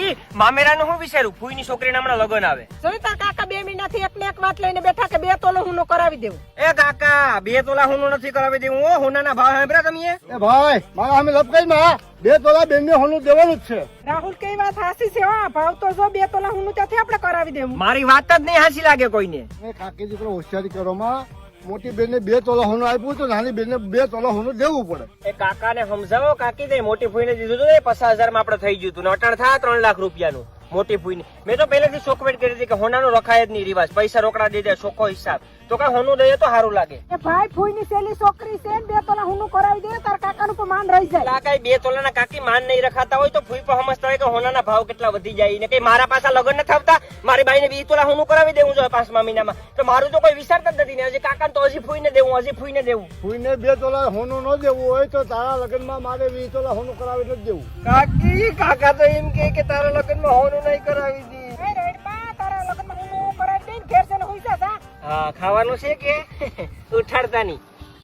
કાકી મામેરાનું હું વિચારું? ફૂઈની છોકરી હમણાં લગન આવે. સવિતા કાકા બે મહિનાથી એકને એક વાત લઈને બેઠા કે બે તોલો હું કરાવી દેવું. એ કાકા બે તોલા હું નથી કરાવી દેવું. ઓ હોનાના ભાવ સાંભળ્યા તમે એ? ભાઈ મારા અમે લપકાઈ માં બે તોલા બેન ને હોનું દેવાનું જ છે. રાહુલ કઈ વાત હાસી છે હા? ભાવ તો જો બે તોલા હું ત્યાંથી આપણે કરાવી દેવું. મારી વાત જ નહીં હાસી લાગે કોઈને. એ કાકી દીકરો હોશિયારી કરો માં. મોટી બેન ને બે તોલા હોનું આપ્યું તો નાની બેન ને બે તોલા હોનું દેવું પડે. એ કાકાને સમજાવો કાકી દે મોટી ફૂઈ ને દીધું હતું એ પચાસ હજારમાં આપણે થઈ ગયું હતું ને અટાણ થા ત્રણ લાખ રૂપિયાનું મોટી ફૂઈને મેં તો પહેલેથી ચોકવેટ કરી હતી કે હોનાનો રખાય જ નહીં રિવાજ. પૈસા રોકડા દે દે ચોખ્ખો હિસાબ. તો કઈ હોનું દઈએ તો સારું લાગે. એ ભાઈ ફૂઈની સેલી છોકરી છે ને બે તોલા હું કરાવી દે તાર કાકાનું પણ માન રહી જાય. કાકા બે તોલાના કાકી માન નહીં રખાતા હોય તો ફૂઈ પણ સમજતા હોય કે હોનાના ભાવ કેટલા વધી જાય ને કઈ મારા પાસે લગન નથી આવતા મારી બાઈને વીસ તોલા હું કરાવી દેવું જોઈએ પાંચમા મહિનામાં તો મારું તો કોઈ વિચારતા જ નથી ને હજી કાકા તો હજી ફૂઈને દેવું હજી ફૂઈને દેવું. ફૂઈને બે તોલા હોનું ન દેવું હોય તો તારા લગ્નમાં મારે વીસ તોલા હોનું કરાવી નથી દેવું. કાકી કાકા તો એમ કે તારા લગ્નમાં હોનું નહીં કરાવી દી. હા. ખાવાનું છે કે? ઉઠાડતા નહીં